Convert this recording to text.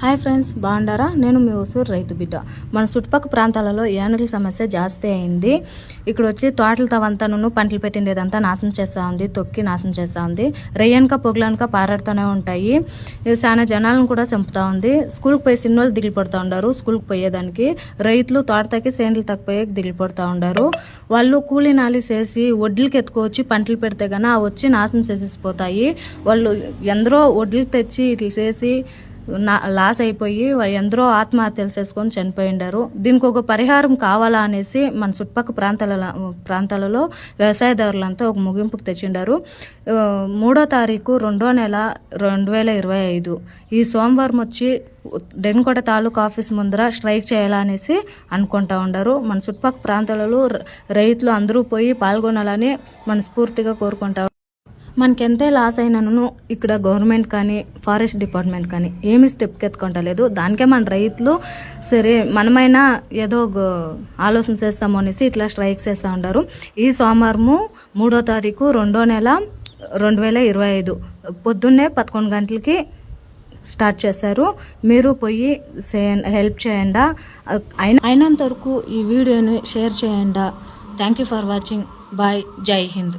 Hi friends బాగుండారా? నేను మీ ఊసూరు రైతు బిడ్డ. మన చుట్టుపక్కల ప్రాంతాలలో ఏనుగుల సమస్య జాస్తి అయింది. ఇక్కడ వచ్చి తోటలతో తవంతాను పంటలు పెట్టిండేదంతా నాశనం చేస్తూ ఉంది తొక్కి నాశనం చేస్తూ ఉంది. రెయ్యనక పొగలనక పారాడుతూనే ఉంటాయి. ఇది చాలా జనాలను కూడా చంపుతూ ఉంది. స్కూల్కి పోయి సిన్నోళ్ళు దిగిలిపడుతూ ఉండారు. స్కూల్కి పోయేదానికి రైతులు తోటతకి సేండ్లు తక్కువ దిగిలిపడుతూ ఉండారు. వాళ్ళు కూలీ నాలి చేసి వడ్లకి ఎత్తుకొచ్చి పంటలు పెడితే కానీ వచ్చి నాశనం చేసేసిపోతాయి. వాళ్ళు ఎందరో వడ్లు తెచ్చి ఇట్లా చేసి లాస్ అయిపోయి ఎందరో ఆత్మహత్యలు చేసుకొని చనిపోయిండారు. దీనికి ఒక పరిహారం కావాలా అనేసి మన చుట్టుపక్క ప్రాంతాల ప్రాంతాలలో వ్యవసాయదారులంతా ఒక ముగింపుకు తెచ్చిండారు. మూడో తారీఖు రెండో నెల రెండు వేల ఇరవై ఐదు. ఈ సోమవారం వచ్చి డెన్కోట తాలూకా ఆఫీస్ ముందర స్ట్రైక్ చేయాలనేసి అనుకుంటా ఉండారు. మన చుట్టుపక్క ప్రాంతాలలో రైతులు అందరూ పోయి పాల్గొనాలని మనస్ఫూర్తిగా కోరుకుంటా మనకెంతే లాస్ అయినను ఇక్కడ గవర్నమెంట్ కానీ ఫారెస్ట్ డిపార్ట్మెంట్ కానీ ఏమి స్టెప్కి ఎత్తుకుంటలేదు దానికే మన రైతులు సరే మనమైనా ఏదో ఆలోచన చేస్తాము అనేసి ఇట్లా స్ట్రైక్ చేస్తూ ఉంటారు ఈ సోమవారము మూడో తారీఖు రెండో నెల రెండు వేల ఇరవై ఐదు పొద్దున్నే పదకొండు గంటలకి స్టార్ట్ చేశారు. మీరు పోయి హెల్ప్ చేయండి? అయిన అయినంత వరకు ఈ వీడియోని షేర్ చేయండి? Thank you for watching bye జై హింద్